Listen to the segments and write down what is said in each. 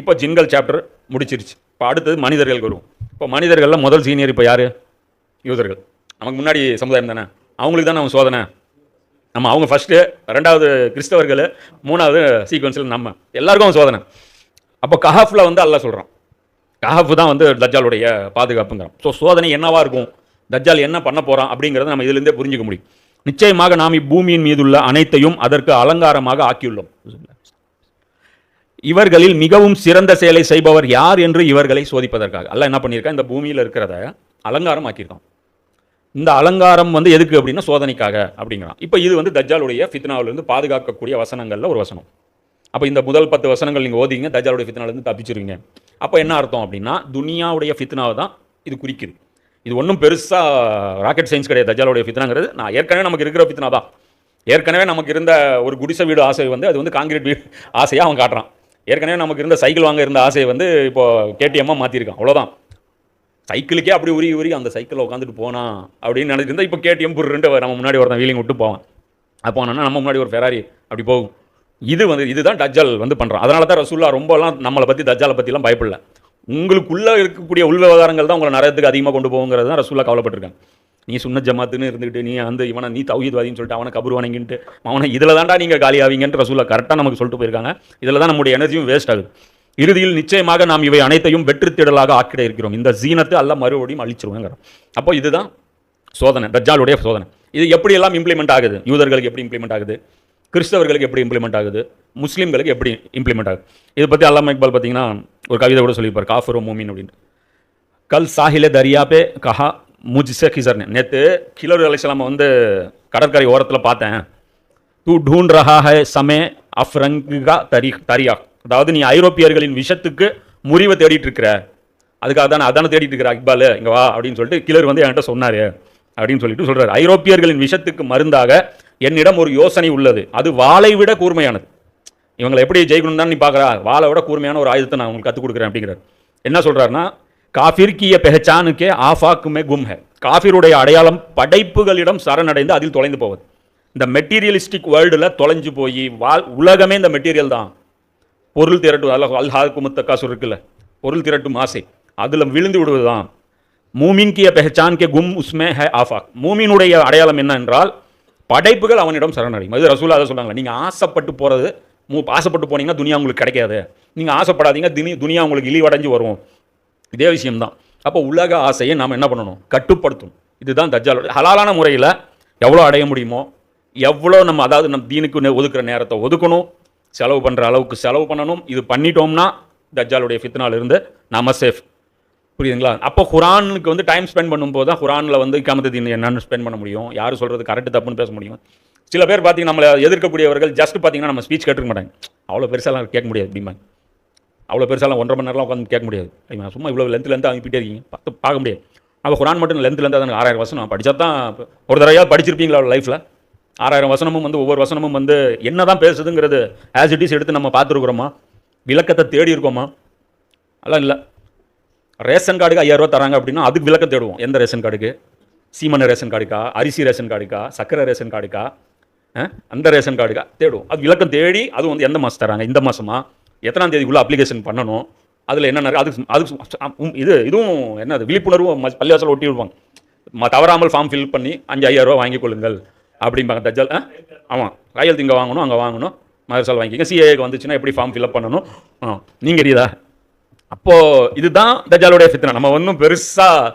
இப்போ ஜின்கள் சாப்டர் முடிச்சிருச்சு. இப்போ அடுத்தது மனிதர்கள் வருவோம். இப்போ மனிதர்களில் முதல் சீனியர் இப்போ யார்? யூதர்கள். நமக்கு முன்னாடி சமுதாயம் தானே? அவங்களுக்கு தான் நம்ம சோதனை? நம்ம அவங்க ஃபஸ்ட்டு ரெண்டாவது கிறிஸ்தவர்கள் மூணாவது சீக்வன்ஸில் நம்ம. எல்லாருக்கும் அவன் சோதனை. அப்போ கஹாஃபில் வந்து அல்லாஹ் சொல்கிறான் கஹாஃப் தான் வந்து தஜ்ஜாலுடைய பாதுகாப்புங்கிறான். ஸோ சோதனை என்னவாக இருக்கும்? தஜ்ஜால் என்ன பண்ண போகிறான் அப்படிங்கிறத நம்ம இதுலேருந்தே புரிஞ்சுக்க முடியும். நிச்சயமாக நாம் இப்பூமியின் மீதுள்ள அனைத்தையும் அதற்கு அலங்காரமாக ஆக்கியுள்ளோம். இவர்களில் மிகவும் சிறந்த செயலை செய்பவர் யார் என்று இவர்களை சோதிப்பதற்காக. அல்ல என்ன பண்ணியிருக்கான் இந்த பூமியில் இருக்கிறத அலங்காரம் ஆக்கியிருக்கான் இந்த அலங்காரம் வந்து எதுக்கு அப்படின்னா சோதனைக்காக அப்படிங்கிறான். இப்போ இது வந்து தஜ்ஜாலுடைய ஃபித்னாவிலிருந்து பாதுகாக்கக்கூடிய வசனங்களில் ஒரு வசனம். அப்போ இந்த முதல் பத்து வசனங்கள் நீங்கள் ஓதிங்க தஜாலுடைய ஃபித்னாவிலேருந்து தப்பிச்சிருவீங்க. அப்போ என்ன அர்த்தம் அப்படின்னா துனியாவுடைய ஃபித்னாவை தான் இது குறிக்குது. இது ஒன்றும் பெருசாக ராக்கெட் சயின்ஸ் கிடையாது தஜாலுடைய ஃபித்னாங்கிறது. நான் ஏற்கனவே நமக்கு இருக்கிற ஃபித்னா தான். ஏற்கனவே நமக்கு இருந்த ஒரு குடிசை வீடு ஆசை வந்து அது வந்து காங்கிரீட் வீடு ஆசையாக அவன் காட்டுறான். ஏற்கனவே நமக்கு இருந்த சைக்கிள் வாங்க இருந்த ஆசையை வந்து இப்போ கேடிஎம்மாக மாற்றிருக்கான் அவ்வளோதான் சைக்கிளுக்கே அப்படி உருகி உருகி அந்த சைக்கிளில் உட்காந்துட்டு போனா அப்படின்னு நினச்சிருந்தா இப்போ கேடிஎம் புருண்டு நம்ம முன்னாடி ஒருத்தன் வீலிங் விட்டு போவான். அப்போ போனோன்னா நம்ம முன்னாடி ஒரு ஃபெராரி அப்படி போகும். இது வந்து இதுதான் டஜ்ஜல் வந்து பண்ணுறான் அதனால தான் ரசூல்லா ரொம்பலாம் நம்மளை பற்றி தஜ்ஜாலை பற்றிலாம் பயப்படல. உங்களுக்குள்ளே இருக்கக்கூடிய உள் விவகாரங்கள் தான் உங்களை நரகத்துக்கு அதிகமாக கொண்டு போகுங்கிறது தான் ரசூல்லா கவலைப்பட்டிருக்காங்க. நீ சுன்ன ஜமாத்துன்னு இருந்துக்கிட்டு நீ அந்த இவனை நீ தௌஹீத்வாதின்னு சொல்லிட்டு அவனை கபர் வணங்கின்ட்டு அவனை இதில் தான்டா நீங்கள் காலி ஆவீங்கன்ட்டு கரெக்டாக நமக்கு சொல்லிட்டு போயிருக்காங்க. இதில் தான் நம்முடைய எனர்ஜியும் வேஸ்ட் ஆகுது. இறுதியில் நிச்சயமாக நாம் இவை அனைத்தையும் வெற்றி திடலாக ஆக்கிட இருக்கிறோம். இந்த ஜீனத்தை அல்ல மறுபடியும் அழிச்சிருவோங்கிறோம் அப்போ இதுதான் சோதனை டஜாலுடைய சோதனை. இது எப்படியெல்லாம் இம்ப்ளிமெண்ட் ஆகுது? யூதர்களுக்கு எப்படி இம்ப்ளிமெண்ட் ஆகுது? கிறிஸ்தவர்களுக்கு எப்படி இம்ப்ளிமெண்ட் ஆகுது? முஸ்லீம்களுக்கு எப்படி இம்ப்ளிமெண்ட் ஆகுது? இதை பற்றி அல்லாம இக்பால் பார்த்தீங்கன்னா ஒரு கவிதை கூட சொல்லியிருப்பார் காஃபர் மோமின் அப்படின்னு. கல் சாஹில தரியா பே கஹா மூஜிசே கிசர்னு நேற்று கிலர் அலிஸ்லாமை வந்து கடற்கரை ஓரத்தில் பார்த்தேன். டூ டூன் ரஹா ஹே சமே அஃப் ரங்கா தரி தரியா. அதாவது நீ ஐரோப்பியர்களின் விஷத்துக்கு முறிவை தேடிட்டு இருக்கிற அதுக்காக தான் அதான தேடிட்டு இருக்கிற இக்பால் இங்கே வா அப்படின்னு சொல்லிட்டு கிளர் வந்து என்கிட்ட சொன்னார். அப்படின்னு சொல்லிட்டு சொல்கிறார் ஐரோப்பியர்களின் விஷத்துக்கு மருந்தாக என்னிடம் ஒரு யோசனை உள்ளது. அது வாளை விட கூர்மையானது. இவங்களை எப்படி ஜெயிக்கணும் தான் நீ பார்க்குறா? வாழை விட கூர்மையான ஒரு ஆயுதத்தை நான் உங்களுக்கு கற்றுக் கொடுக்குறேன் அப்படிங்கிறார். என்ன சொல்கிறாருன்னா காஃபிர் கிய பெஹச்சானுக்கே ஆஃபாக்குமே கும் ஹே காஃபிருடைய அடையாளம் படைப்புகளிடம் சரணடைந்து அதில் தொலைந்து போவது. இந்த மெட்டீரியலிஸ்டிக் வேர்ல்டில் தொலைஞ்சு போய் வாழ் உலகமே இந்த மெட்டீரியல் தான். பொருள் திரட்டும் அல்ல அல்ஹாக்கு முத்தக்காசு இருக்குல்ல பொருள் திரட்டும் ஆசை. அதில் விழுந்து விடுவது தான். மூமின் கிய பெஹச்சான் கே கும் உஸ்மே ஹே ஆஃபாக். மூமினுடைய அடையாளம் என்ன என்றால் படைப்புகள் அவனிடம் சரணடையும். அது ரசூலா அதை சொன்னாங்க நீங்கள் ஆசைப்பட்டு போகிறது மூ ஆசைப்பட்டு போனீங்கன்னா துனியா உங்களுக்கு கிடைக்காது. நீங்கள் ஆசைப்படாதீங்க துனி துனியா உங்களுக்கு இழிவடைஞ்சு வரும். இதே விஷயம்தான். அப்போ உலக ஆசையை நாம் என்ன பண்ணணும்? கட்டுப்படுத்தணும். இதுதான் தஜ்ஜாலோட ஹலாலான முறையில் எவ்வளோ அடைய முடியுமோ எவ்வளோ நம்ம அதாவது நம்ம தீனுக்கு நே- ஒதுக்குற நேரத்தை ஒதுக்கணும். செலவு பண்ணுற அளவுக்கு செலவு பண்ணணும். இது பண்ணிட்டோம்னா தஜ்ஜாலுடைய ஃபித்னால இருந்து நாம சேஃப் புரியுதுங்களா? அப்போ குரானுக்கு வந்து டைம் ஸ்பெண்ட் பண்ணும்போது தான் குரானில் வந்து கமத்து தீன் என்னென்னு ஸ்பெண்ட் பண்ண முடியும். யார் சொல்கிறது கரெக்டு தப்புன்னு பேச முடியும். சில பேர் பார்த்தீங்கன்னா நம்மளை எதிர்க்கக்கூடியவர்கள் ஜஸ்ட் பார்த்தீங்கன்னா நம்ம ஸ்பீச் கேட்டுக்க மாட்டாங்க. அவ்வளோ பெருசாலாம் கேட்க முடியாது அப்படிம்பாங்க அவ்வளோ பெருசாலாம் ஒன்றரை மணி நேரம்லாம் உட்காந்து கேட்க முடியாது. சும்மா இவ்வளோ லென்த்லேருந்து அனுப்பிட்டே இருக்கீங்க. பார்த்து பார்க்க முடியாது. அப்போ குரான் மட்டும் லென்த்லேருந்து லென்த்தாக ஆறாயிரம் வசனம். படித்தா தான் ஒரு தடவையாவது படிச்சிருப்பீங்களா லைஃப்பில் ஆறாயிரம் வசனமும் வந்து ஒவ்வொரு வசனமும் வந்து என்ன தான் பேசுதுங்கிறது ஆஸ் இட் இஸ் எடுத்து நம்ம பார்த்துருக்குறோமா? விளக்கத்தை தேடி இருக்கோமா? அதெல்லாம் இல்லை. ரேஷன் கார்டுக்கு ஐயாயிரம் ரூபா தராங்க அப்படின்னா அதுக்கு விளக்கம் தேடுவோம். எந்த ரேஷன் கார்டுக்கு? சீமன ரேஷன் கார்டுக்கா? அரிசி ரேஷன் கார்டுக்கா? சக்கரை ரேஷன் கார்டுக்கா? அந்த ரேஷன் கார்டுக்கா? தேடுவோம். அது விளக்கம் தேடி அது வந்து எந்த மாதம் தராங்க? இந்த மாதமா எத்தனாம் தேதிக்குள்ளே அப்ளிகேஷன் பண்ணணும். அதில் என்னென்ன அதுக்கு அதுக்கு இது இதுவும் என்னது விழிப்புணர்வும் ம- பள்ளிவாசல் ஒட்டி விடுவாங்க. ம- தவறாமல் ஃபார்ம் ஃபில் பண்ணி அஞ்சு ஐயாயிரம் ரூபா வாங்கிக் கொள்ளுங்கள் அப்படிம்பாங்க தஜ்ஜால் ஆமாம் கையெழுத்து இங்கே வாங்கணும் அங்கே வாங்கணும் மதரசால் வாங்கிக்கங்க. சிஏக்கு வந்துச்சுன்னா எப்படி ஃபார்ம் ஃபில்அப் பண்ணணும்? ஆ நீங்கள் எரியுதா? அப்போது இதுதான் தஜாலுடைய ஃபித்னா நம்ம ஒன்றும் பெருசாக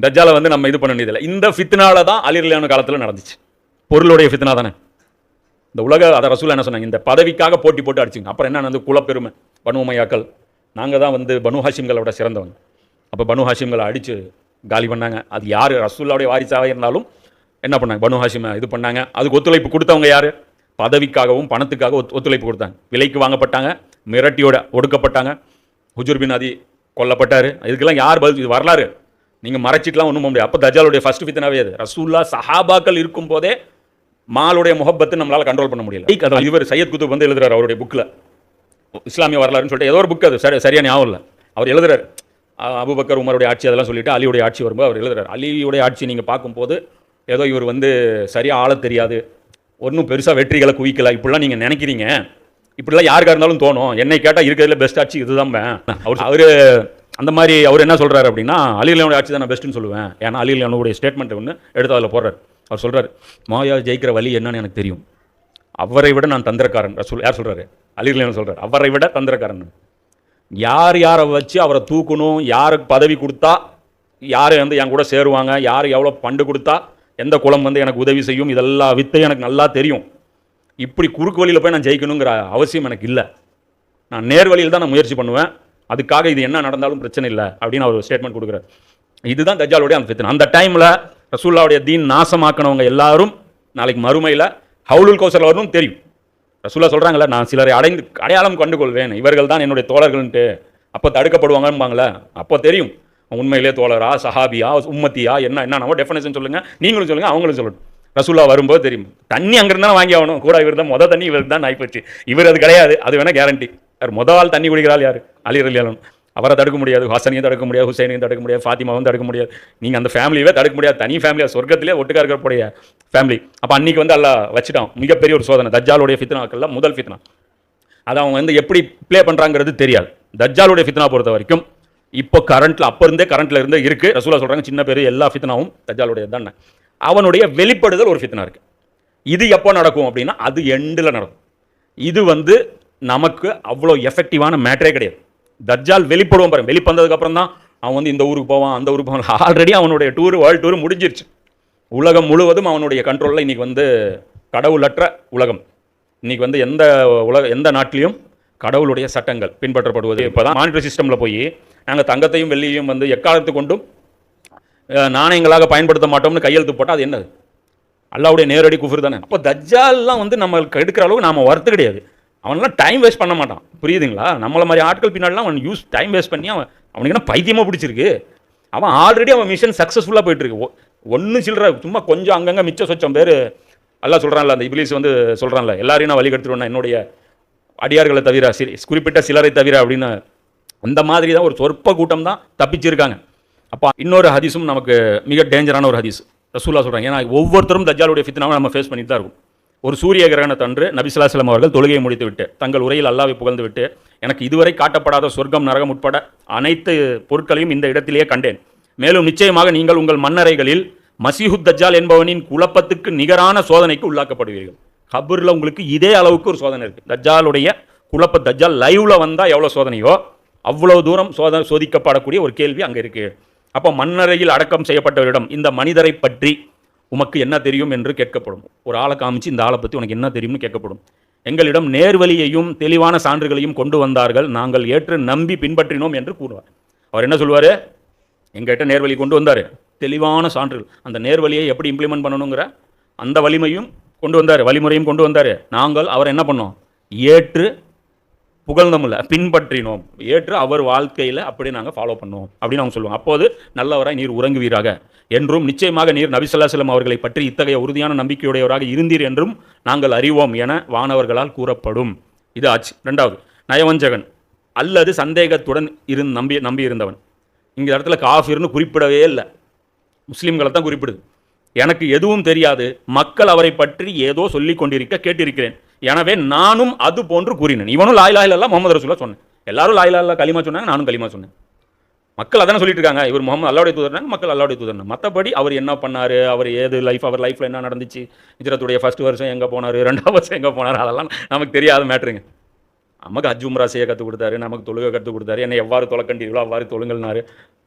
தஜாலை வந்து நம்ம இது பண்ண வேண்டியதில்லை. இந்த ஃபித்னால தான் அலிர்லியான காலத்தில் நடந்துச்சு. பொருளுடைய ஃபித்னா தானே. இந்த உலக அதை ரசூல் என்ன சொன்னாங்க? இந்த பதவிக்காக போட்டி போட்டு அடிச்சுங்க. அப்புறம் என்ன வந்து குலப்பெருமை பனுமையாக்கள் நாங்கள் தான் வந்து பனு ஹாஷிம்களோட சிறந்தவங்க. அப்போ பனு ஹாஷிம்களை அடித்து காலி பண்ணாங்க. அது யார்? ரசூல்லாவுடைய வாரிசாக இருந்தாலும் என்ன பண்ணாங்க? பனு ஹாஷிமை இது பண்ணாங்க. அதுக்கு ஒத்துழைப்பு கொடுத்தவங்க யார்? பதவிக்காகவும் பணத்துக்காக ஒத்து- ஒத்துழைப்பு கொடுத்தாங்க. விலைக்கு வாங்கப்பட்டாங்க மிரட்டியோட ஒடுக்கப்பட்டாங்க. ஹுஜூர்பின் அதி கொல்லப்பட்டார். இதுக்கெல்லாம் யார் பதில்? இது வரலாறு. நீங்கள் மறைச்சிக்கலாம் ஒன்றும் முடியாது. அப்போ தஜாலுடைய ஃபர்ஸ்ட் ஃபித்னாவே அது ரசூல்லா சஹாபாக்கள் இருக்கும்போதே மாலுடைய முகப்பத்து நம்மளால கண்ட்ரோல் பண்ண முடியல. இவர் சையத் குத்துப் வந்து எழுதுறாரு அவருடைய புக்கில் இஸ்லாமிய வரலாறுன்னு சொல்லிட்டு ஏதோ ஒரு புக் அது சரி சரியா ஞாபகம் இல்லை. அவர் எழுதுறாரு. அபூபக்கர் உமருடைய ஆட்சி அதெல்லாம் சொல்லிட்டு அலியுடைய ஆட்சி வரும்போது அவர் எழுதுறாரு. அலியுடைய ஆட்சி நீங்கள் பார்க்கும்போது ஏதோ இவர் வந்து சரியா ஆள தெரியாது. ஒன்றும் பெருசாக வெற்றிகளை குவிக்கல. இப்படிலாம் நீங்கள் நினைக்கிறீங்க. இப்படிலாம் யாருக்கா இருந்தாலும் தோணும். என்னை கேட்டால் இருக்கிறதுல பெஸ்ட் ஆட்சி இதுதான் அவர் அவர் அந்த மாதிரி அவர் என்ன சொல்றாரு அப்படின்னா அலிலனுடைய ஆட்சி தான் நான் பெஸ்ட்டுன்னு சொல்லுவேன். ஏன்னா அலிலனுடைய ஸ்டேட்மெண்ட் ஒன்று எடுத்து அதில் போடுறாரு. அவர் சொல்கிறார் மாயா ஜெயிக்கிற வழி என்னன்னு எனக்கு தெரியும். அவரை விட நான் தந்திரக்காரன். சொல் யார் சொல்றாரு? அலிலன் சொல்கிறார் அவரை விட தந்திரக்காரன். யார் யாரை வச்சு அவரை தூக்கணும் யாருக்கு பதவி கொடுத்தா யார் வந்து என் கூட சேருவாங்க யார் எவ்வளோ பண்டு கொடுத்தா எந்த குளம் வந்து எனக்கு உதவி செய்யும் இதெல்லாம் வித்தையும் எனக்கு நல்லா தெரியும். இப்படி குறுக்கு வழியில் போய் நான் ஜெயிக்கணுங்கிற அவசியம் எனக்கு இல்லை. நான் நேர் வழியில் தான் நான் முயற்சி பண்ணுவேன். அதுக்காக இது என்ன நடந்தாலும் பிரச்சனை இல்லை அப்படின்னு அவர் ஸ்டேட்மெண்ட் கொடுக்குறாரு. இதுதான் தஜ்ஜாலுடைய அந்த ஃபித்னா அந்த டைமில் ரசூல்லாவுடைய தீன் நாசமாக்கினவங்க எல்லாரும் நாளைக்கு மறுமையில் ஹவுலுல் கோசல் வரணும் தெரியும். ரசூல்லா சொல்கிறாங்களே நான் சிலரை அடைந்து அடையாளம் கண்டு கொள்வேன் இவர்கள் தான் என்னுடைய தோழர்கள்ன்ட்டு. அப்போ தடுக்கப்படுவாங்கம்பாங்களே அப்போ தெரியும். உண்மையிலே தோழரா சஹாபியா உம்மத்தியா என்ன என்ன நம்ம டெஃபினேஷன் சொல்லுங்கள் நீங்களும் சொல்லுங்கள் அவங்களும் சொல்லணும் ரசூல்லா வரும்போது தெரியும். தண்ணி அங்கிருந்து தான் வாங்கி ஆகணும். கூட இவர் தான் மொதல் தண்ணி இவருக்கு தான் ஆகிப்போச்சு இவர் அது கிடையாது. அது வேணால் கேரண்டி யார் முத ஆள் தண்ணி குடிக்கிறாள் யார்? அலி அவரை தடுக்க முடியாது ஹசனையும் தடுக்க முடியாது ஹுசைனையும் தடுக்க முடியாது ஃபாத்திமாவும் தடுக்க முடியாது. நீங்கள் அந்த ஃபேமிலியவே தடுக்க முடியாது தனி ஃபேமிலியாக சொர்க்கத்திலே ஒட்டுக்கா இருக்கக்கூடிய ஃபேமிலி அப்போ அன்னைக்கு வந்து அல்ல வச்சுட்டான். மிகப்பெரிய ஒரு சோதனை. தஜ்ஜாலுடைய ஃபித்னாக்கள்ல முதல் ஃபித்னா. அதை அவங்க வந்து எப்படி ப்ளே பண்ணுறாங்கிறது தெரியாது. தஜ்ஜாலுடைய ஃபித்னா பொறுத்த வரைக்கும் இப்போ கரண்ட்டில் அப்போ இருந்தே கரண்ட்டில் இருந்தே இருக்குது ரசூலா சொல்கிறாங்க சின்ன பேர் எல்லா ஃபித்னாவும் தஜ்ஜாலுடைய தானே. அவனுடைய வெளிப்படுதல் ஒரு ஃபித்னா இருக்குது இது எப்போ நடக்கும் அப்படின்னா அது எண்டில் நடக்கும். இது வந்து நமக்கு அவ்வளோ எஃபெக்டிவான மேட்டரே கிடையாது. தஜ்ஜால் வெளிப்படுவோம் பாருங்க. வெளிப்பந்ததுக்கு அப்புறம் தான் அவன் வந்து இந்த ஊருக்கு போவான் அந்த ஊருக்கு போவான். ஆல்ரெடி அவனுடைய டூர் வேர்ல்டு டூர் முடிஞ்சிருச்சு. உலகம் முழுவதும் அவனுடைய கண்ட்ரோலில் இன்றைக்கி வந்து கடவுளற்ற உலகம். இன்றைக்கி வந்து எந்த உலக எந்த நாட்டிலையும் கடவுளுடைய சட்டங்கள் பின்பற்றப்படுவது இப்போ தான் மானிட்டரி சிஸ்டமில் போய் நாங்கள் தங்கத்தையும் வெள்ளியையும் வந்து எக்காலத்து கொண்டும் நாணயங்களாக பயன்படுத்த மாட்டோம்னு கையெழுத்து போட்டால் அது என்னது? அல்லாவுடைய நேரடி குஃபர் தானே? அப்போ தஜ்ஜால்லாம் வந்து நம்மளுக்கு எடுக்கிற அளவுக்கு நாம் வரத்து கிடையாது. அவன்லாம் டைம் வேஸ்ட் பண்ண மாட்டான். புரியுதுங்களா? நம்மளை மாதிரி ஆட்கள் பின்னாடிலாம் அவன் யூஸ் டைம் வேஸ்ட் பண்ணி அவன் அவனுக்கு என்ன பைத்தியமாக பிடிச்சிருக்கு? அவன் ஆல்ரெடி அவன் மிஷன் சக்ஸஸ்ஃபுல்லாக போயிட்டுருக்கு. ஒன்றும் சில்லற சும்மா கொஞ்சம் அங்கங்கே மிச்ச சொச்சம் பேர் எல்லாம் சொல்கிறான்ல அந்த இபிலிஸ் வந்து சொல்கிறான்ல எல்லாரையும் நான் வழிகெடுத்துருவேன் என்னுடைய அடியார்களை தவிர சி- குறிப்பிட்ட சிலரை தவிர அப்படின்னு. அந்த மாதிரி தான் ஒரு சொற்ப கூட்டம் தான் தப்பிச்சிருக்காங்க. அப்போ இன்னொரு ஹதீஸும் நமக்கு மிக டேஞ்சரான ஒரு ஹதீஸ். ரசூலாக சொல்கிறாங்க ஏன்னா ஒவ்வொருத்தரும் தஜாலுடைய ஃபித்னாவை நம்ம ஃபேஸ் பண்ணிட்டு தான் இருக்கும். ஒரு சூரிய கிரகணத்தன்று நபிசுலாசலம் அவர்கள் தொழுகையை முடித்துவிட்டு தங்கள் உரையில் அல்லாவை புகழ்ந்துவிட்டு எனக்கு இதுவரை காட்டப்படாத சொர்க்கம் நரகம் உட்பட அனைத்து பொருட்களையும் இந்த இடத்திலேயே கண்டேன். மேலும் நிச்சயமாக நீங்கள் உங்கள் மன்னரைகளில் மசீஹுத் தஜால் என்பவனின் குழப்பத்துக்கு நிகரான சோதனைக்கு உள்ளாக்கப்படுவீர்கள். கபூரில் உங்களுக்கு இதே அளவுக்கு ஒரு சோதனை இருக்குது தஜாலுடைய குழப்ப தஜ்ஜால் லைவில் வந்தால் எவ்வளோ சோதனையோ அவ்வளோ தூரம் சோதனை சோதிக்கப்படக்கூடிய ஒரு கேள்வி அங்கே இருக்குது அப்போ மன்னரையில் அடக்கம் செய்யப்பட்டவரிடம் இந்த மனிதரை பற்றி உமக்கு என்ன தெரியும் என்று கேட்கப்படும். ஒரு ஆளை காமிச்சு இந்த ஆளை பற்றி உனக்கு என்ன தெரியும்னு கேட்கப்படும். எங்களிடம் நேர்வழியையும் தெளிவான சான்றுகளையும் கொண்டு வந்தார்கள். நாங்கள் ஏற்று நம்பி பின்பற்றினோம் என்று கூறுவார். அவர் என்ன சொல்லுவார் எங்கிட்ட நேர்வழி கொண்டு வந்தார். தெளிவான சான்றுகள். அந்த நேர்வழியை எப்படி இம்ப்ளிமெண்ட் பண்ணணுங்கிற அந்த வலிமையும் கொண்டு வந்தார். வழிமுறையும் கொண்டு வந்தார். நாங்கள் அவர் என்ன பண்ணோம்? ஏற்று புகழ்ந்தமில்ல பின்பற்றினோம். ஏற்று அவர் வாழ்க்கையில் அப்படி நாங்கள் ஃபாலோ பண்ணோம் அப்படின்னு அவங்க சொல்லுவோம் அப்போது நல்லவராய் நீர் உறங்குவீராக. என்றும் நிச்சயமாக நீர் நபிசல்லாஸ்லம் அவர்களை பற்றி இத்தகைய உறுதியான நம்பிக்கையுடையவராக இருந்தீர் என்றும் நாங்கள் அறிவோம் என வானவர்களால் கூறப்படும். இது ஆச்சு. ரெண்டாவது நயவஞ்சகன். அல்லது சந்தேகத்துடன் இருந்து நம்பி நம்பி இருந்தவன் இடத்துல காஃபிர்னு குறிப்பிடவே இல்லை. முஸ்லீம்களை தான் குறிப்பிடுது. எனக்கு எதுவும் தெரியாது. மக்கள் அவரை பற்றி ஏதோ சொல்லி கொண்டிருக்க கேட்டிருக்கிறேன். எனவே நானும் அது போன்று கூறினேன். இவனும் லாயிலா இல்லா முகமது ரசூலா சொன்னேன். எல்லாரும் லாயிலா இல்லா களிமா சொன்னாங்க நானும் களிமா சொன்னேன். மக்கள் அதான் சொல்லிட்டு இருக்காங்க இவர் முகமது அல்லாவுடைய தூதர்னாங்க மக்கள் அல்லாவுடைய தூதர்னா. மற்றபடி அவர் என்ன பண்ணார்? அவர் ஏது லைஃப் அவர் லைஃப்பில் என்ன நடந்துச்சு? இஜரத்துடைய ஃபர்ஸ்ட் வருஷம் எங்கே போனார்? ரெண்டாவது வருஷம் எங்கே போனார்? அதெல்லாம் நமக்கு தெரியாத மேட்ருங்க நமக்கு ஹஜ் உம்ரா செய்ய கற்றுக் கொடுத்தாரு. நமக்கு தொழுக கற்றுக் கொடுத்தாரு. என்னை எவ்வாறு தொலைக்கண்டீர்களோ அவ்வாறு தொழுங்கள்னாரு.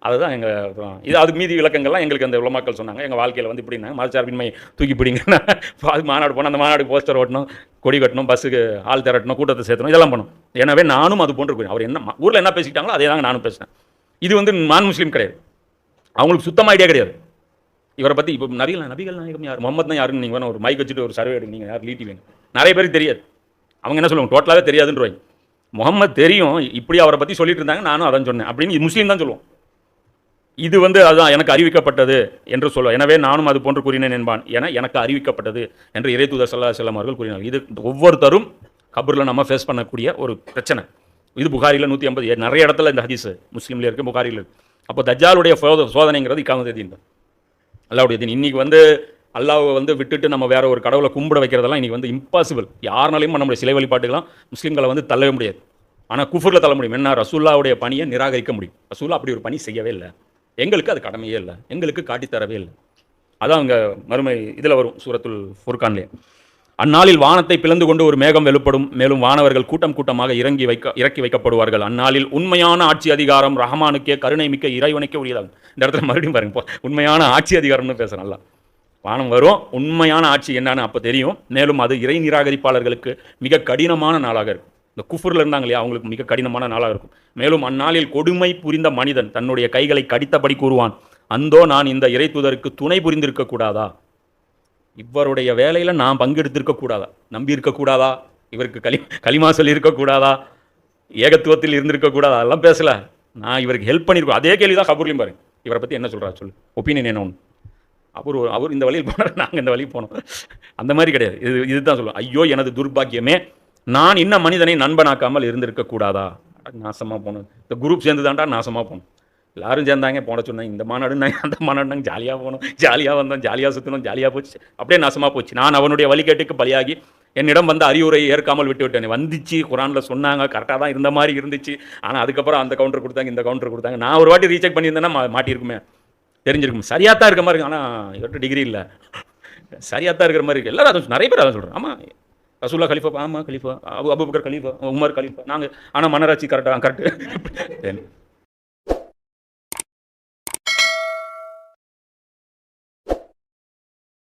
அதுதான் எங்கள் இது அதுக்கு மீதி விளக்கங்கள்லாம் எங்களுக்கு அந்த உலமாக்கள் சொன்னாங்க. எங்கள் வாழ்க்கையில் வந்து இப்படின்னா மதச்சார்பின்மை தூக்கி பிடிங்கன்னா அது மாநாடு போனால் அந்த மாநாடு போஸ்டர் ஓட்டணும் கொடி கட்டணும் பஸ்ஸுக்கு ஆள் திரட்டணும் கூட்டத்தை சேர்த்தணும் இதெல்லாம் பண்ணணும் எனவே நானும் அது போன்று அவர் என்ன ஊரில் என்ன பேசிக்கிட்டாங்களோ அதே தாங்க நானும் பேசினேன். இது வந்து நான் முஸ்லீம் கிடையாது. அவங்களுக்கு சுத்தமாக ஐடியா கிடையாது. இவரை பற்றி இப்போ நபிகள் நபிகள் நாயகம் யார்? முகமது தான் யாருன்னு நீங்கள் வேணும் ஒரு மைக் வச்சுட்டு ஒரு சர்வே எடுங்க. நீங்கள் யார்? லீட்டி வேணும் நிறைய பேருக்கு தெரியாது. அவங்க என்ன சொல்லுவாங்க? டோட்டலாகவே தெரியாதுன்றவாங்க. முகமது தெரியும். இப்படி அவரை பற்றி சொல்லிட்டு இருந்தாங்க. நானும் அதான் சொன்னேன். அப்படின்னு முஸ்லீம் தான் சொல்லுவோம் இது வந்து அதுதான் எனக்கு அறிவிக்கப்பட்டது என்று சொல்லுவோம் எனவே நானும் அது போன்று கூறினேன் என்பான். என எனக்கு அறிவிக்கப்பட்டது என்று இறை தூதர் சல்லா செல்லம் அவர்கள் கூறினார் இது ஒவ்வொருத்தரும் கபூரில் நம்ம ஃபேஸ் பண்ணக்கூடிய ஒரு பிரச்சனை. இது புகாரியில் நூற்றி ஐம்பது. நிறைய இடத்துல இந்த ஹதீஸ் முஸ்லீம்ல இருக்குது புகாரியில் இருக்குது அப்போ தஜ்ஜாலுடைய சோத- சோதனைங்கிறது இக்காம தீன் தான் அல்லாவுடைய தீன். இன்னைக்கு வந்து அல்லாவை வந்து விட்டுட்டு நம்ம வேற ஒரு கடவுளை கும்பிட வைக்கிறதெல்லாம் இன்றைக்கி வந்து இம்பாசிபிள் யாருனாலையும் நம்மளுடைய சிலை வழிபாட்டுக்கெல்லாம் முஸ்லீம்களை வந்து தள்ளவே முடியாது. ஆனால் குஃபரில் தள்ள முடியும். என்ன? ரசூல்லாவுடைய பணியை நிராகரிக்க முடியும். ரசூல்லா அப்படி ஒரு பணி செய்யவே இல்லை. எங்களுக்கு அது கடமையே இல்லை. எங்களுக்கு காட்டித்தரவே இல்லை. அதான் அங்கே மறுமை இதில் வரும் சூரத்துல் ஃபுர்கான்லேயே. அந்நாளில் வானத்தை பிளந்து கொண்டு ஒரு மேகம் வெளுப்படும். மேலும் வானவர்கள் கூட்டம் கூட்டமாக இறங்கி வைக்க இறக்கி வைக்கப்படுவார்கள். அந்நாளில் உண்மையான ஆட்சி அதிகாரம் ரஹமானுக்கே கருணை மிக்க இறைவனுக்கே உரியதாகும். இந்த இடத்துல மறுபடியும் பாருங்க போ- உண்மையான ஆட்சி அதிகாரம்னு பேசுகிறேன் வானம் வரும் உண்மையான ஆட்சி என்னன்னு அப்போ தெரியும். மேலும் அது இறை நிராகரிப்பாளர்களுக்கு மிக கடினமான நாளாக இருக்கும். இந்த குஃபுரில் இருந்தாங்க இல்லையா? அவங்களுக்கு மிக கடினமான நாளாக இருக்கும். மேலும் அந்நாளில் கொடுமை புரிந்த மனிதன் தன்னுடைய கைகளை கடித்தபடி கூறுவான். அந்தோ நான் இந்த இறை தூதருக்கு துணை புரிந்திருக்க கூடாதா? இவருடைய வேலையில் நான் பங்கெடுத்திருக்க கூடாதா நம்பி இருக்கக்கூடாதா இவருக்கு களி களிமா இருக்கக்கூடாதா ஏகத்துவத்தில் இருந்திருக்கக்கூடாதா? அதெல்லாம் பேசல. நான் இவருக்கு ஹெல்ப் பண்ணியிருக்கோம். அதே கேள்வி தான் கபூர்லையும் பாருங்க. இவரை பற்றி என்ன சொல்கிறா சொல்லு. ஒப்பீனியன் என்ன ஒன்று அவர் அவர் இந்த வழியில் போனார் நாங்கள் இந்த வழியில் போனோம். அந்த மாதிரி கிடையாது. இது இதுதான் சொல்லுவோம். ஐயோ எனது துர்பாக்கியமே நான் இன்னும் மனிதனை நண்பனாக்காமல் இருந்திருக்கக்கூடாதா? நாசமாக போனோம் இந்த குரூப் சேர்ந்து தான்டா நாசமாக போனோம் எல்லாரும் சேர்ந்தாங்க போட சொன்னாங்க இந்த மாநாடுனாங்க அந்த மாநாடுனாங்க ஜாலியாக போனோம். ஜாலியாக வந்தோம் ஜாலியாக சுற்றணும் ஜாலியாக போச்சு. அப்படியே நாசமாக போச்சு. நான் அவனுடைய வழிகேட்டுக்கு பலியாகி என்னிடம் வந்த அறிவுரை ஏற்காமல் விட்டு விட்டேன். வந்துச்சு குரானில் சொன்னாங்க கரெக்டாக தான் இருந்த மாதிரி இருந்துச்சு. ஆனால் அதுக்கப்புறம் அந்த கவுண்டர் கொடுத்தாங்க இந்த கவுண்டர் கொடுத்தாங்க. நான் ஒரு வாட்டி ரீசெக் பண்ணியிருந்தேன்னா மாட்டியிருக்குமே. தெரிஞ்சிருக்கும். சரியாக தான் இருக்க. மாதிரி ஆனால் இவர்கிட்ட டிகிரி இல்லை. சரியாக தான் இருக்கிற மாதிரி இருக்கு. எல்லாரும் அதை நிறைய பேர் அதை சொல்கிறேன் ஆமாம் ரசூல்லா கலிஃபா ஆமாம் கலிஃபா அபு அபுபக்கர் கலிஃபா உமர் கலிஃபா நாங்கள் ஆனால் மன்னராட்சி கரெக்டாக கரெக்டு